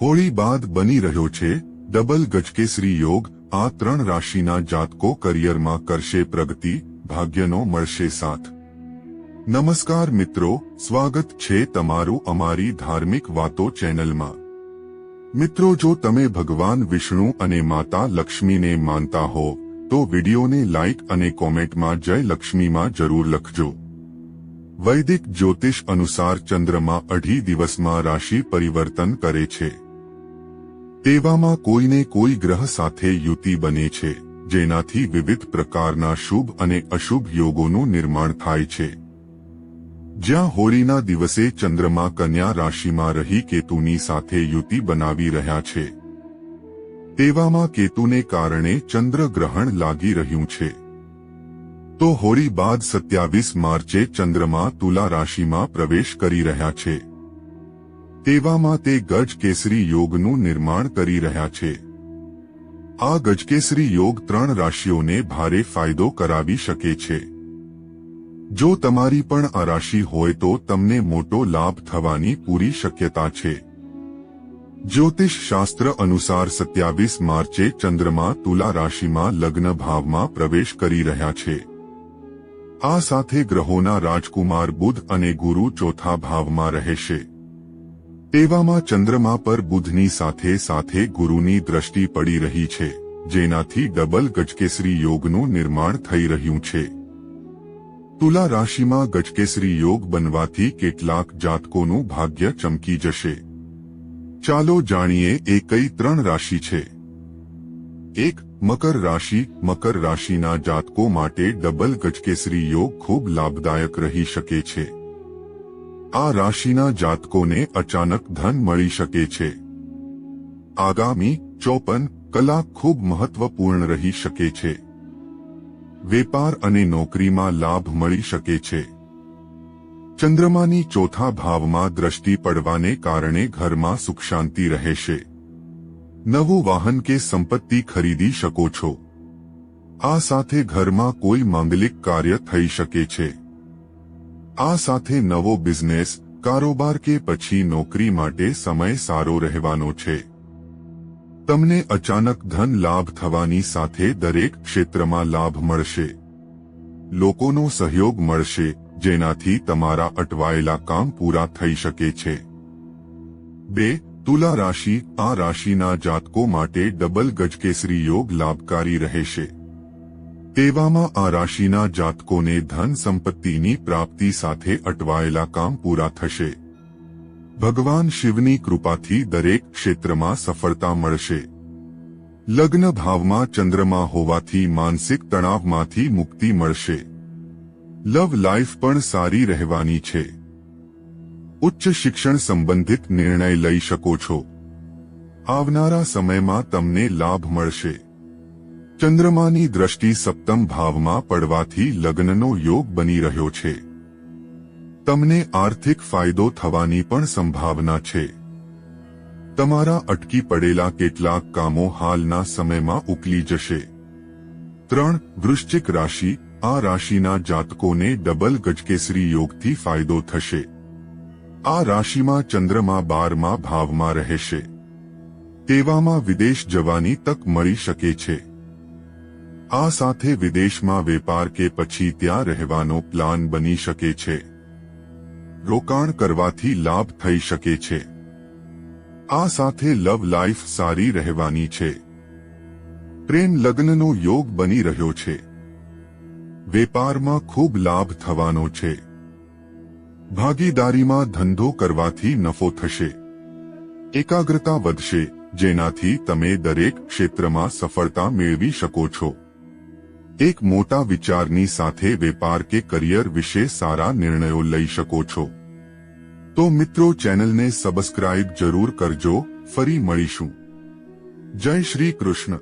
હોળી બાદ બની રહ્યો છે, ડબલ ગજકેસરી યોગ, આ ત્રણ રાશિના જાતકો કરિયરમાં કરશે પ્રગતિ, ભાગ્યનો મળશે સાથ. નમસ્કાર મિત્રો, સ્વાગત છે તમારું અમારી ધાર્મિક વાતો ચેનલમાં. મિત્રો જો તમે ભગવાન વિષ્ણુ અને માતા લક્ષ્મીને માનતા હો, તો વિડીયોને લાઇક અને કોમેન્ટમાં જય લક્ષ્મીમાં જરૂર લખજો. વૈદિક જ્યોતિષ અનુસાર ચંદ્રમાં અઢી દિવસમાં રાશિ પરિવર્તન કરે છે. તેવામાં કોઈને કોઈ ગ્રહ સાથે યુતિ બને છે, જેનાથી વિવિધ પ્રકારના શુભ અને અશુભ યોગોનું નિર્માણ થાય છે. જ્યાં હોળીના દિવસે ચંદ્રમા કન્યા રાશિમાં રહી કેતુની સાથે યુતિ બનાવી રહ્યા છે. તેવામાં કેતુને કારણે ચંદ્રગ્રહણ લાગી રહ્યું છે. તો હોળી બાદ સત્યાવીસ માર્ચે ચંદ્રમા તુલા રાશિમાં પ્રવેશ કરી રહ્યા છે. તેવામાં તે ગજ કેસરી યોગનું નિર્માણ કરી રહ્યા છે. આ ગજકેસરી યોગ ત્રણ રાશિઓને ભારે ફાયદો કરાવી શકે છે. જો તમારી પણ આ રાશિ હોય તો તમને મોટો લાભ થવાની પૂરી શક્યતા છે. જ્યોતિષ શાસ્ત્ર અનુસાર સત્યાવીસ માર્ચે ચંદ્રમા તુલા રાશિમાં લગ્ન ભાવમાં પ્રવેશ કરી રહ્યા છે. આ સાથે ગ્રહોના રાજકુમાર બુધ અને ગુરુ ચોથા ભાવમાં રહેશે. તેવામાં ચંદ્રમા પર બુધની સાથે સાથે ગુરુની દ્રષ્ટિ પડી રહી છે, જેનાથી ડબલ ગજકેસરી યોગનું નિર્માણ થઈ રહ્યું છે. તુલા રાશિમાં ગજકેસરી યોગ બનવાથી કેટલાક જાતકોનું ભાગ્ય ચમકી જશે. ચાલો જાણીએ એ કઈ ત્રણ રાશિ છે. એક, મકર રાશિ. મકર રાશિના જાતકો માટે ડબલ ગજકેસરી યોગ ખૂબ લાભદાયક રહી શકે છે. આ રાશિના જાતકોને અચાનક ધન મળી શકે છે. આગામી ચોપન કલાક ખૂબ મહત્વપૂર્ણ રહી શકે છે. વેપાર અને નોકરીમાં લાભ મળી શકે છે. ચંદ્રમાની ચોથા ભાવમાં દ્રષ્ટિ પડવાને કારણે ઘરમાં સુખ શાંતિ રહેશે. નવું વાહન કે સંપત્તિ ખરીદી શકો છો. આ સાથે ઘરમાં કોઈ માંગલિક કાર્ય થઈ શકે છે. આ સાથે નવો બિઝનેસ, કારોબાર કે પછી નોકરી માટે સમય સારો રહેવાનો છે. તમને અચાનક ધન લાભ થવાની સાથે દરેક ક્ષેત્રમાં લાભ મળશે. લોકોનો સહયોગ મળશે, જેનાથી તમારા અટવાયેલા કામ પૂરા થઈ શકે છે. બે, તુલા રાશિ, આ રાશિના જાતકો માટે ડબલ ગજકેસરી યોગ લાભકારી રહેશે. તેવામાં આ રાશિના જાતકોને ધન સંપત્તિની પ્રાપ્તિ સાથે અટવાયેલા કામ પૂરા થશે. ભગવાન શિવની કૃપાથી દરેક ક્ષેત્રમાં સફળતા મળશે. લગ્ન ભાવમાં ચંદ્રમા હોવાથી માનસિક તણાવમાંથી મુક્તિ મળશે. લવ લાઈફ પણ સારી રહેવાની છે. ઉચ્ચ શિક્ષણ સંબંધિત નિર્ણય લઈ શકો છો. આવનારા સમયમાં તમને લાભ મળશે. ચંદ્રમાની દ્રષ્ટિ સપ્તમ ભાવમાં પડવાથી લગ્નનો યોગ બની રહ્યો છે. તમને આર્થિક ફાયદો થવાની પણ સંભાવના છે. તમારા અટકી પડેલા કેટલાક કામો હાલના સમયમાં ઉકલી જશે. ત્રણ, વૃશ્ચિક રાશિ, આ રાશિના જાતકોને ડબલ ગજકેસરી યોગથી ફાયદો થશે. આ રાશિમાં ચંદ્રમા બારમા ભાવમાં રહેશે. તેવામાં વિદેશ જવાની તક મળી શકે છે. આ સાથે વિદેશમાં વેપાર કે પછી ત્યાં રહેવાનો પ્લાન બની શકે છે. રોકાણ કરવાથી લાભ થઈ શકે છે. આ સાથે લવ લાઈફ સારી રહેવાની છે. પ્રેમ લગ્નનો યોગ બની રહ્યો છે. વેપારમાં ખૂબ લાભ થવાનો છે. ભાગીદારીમાં ધંધો કરવાથી નફો થશે. એકાગ્રતા વધશે, જેનાથી તમે દરેક ક્ષેત્રમાં સફળતા મેળવી શકો છો. એક મોટા વિચારની સાથે વેપાર કે કરિયર વિશે સારા નિર્ણયો લઈ શકો છો. તો મિત્રો, ચેનલને સબસ્ક્રાઇબ જરૂર કરજો. ફરી મળીશું. જય શ્રી કૃષ્ણ.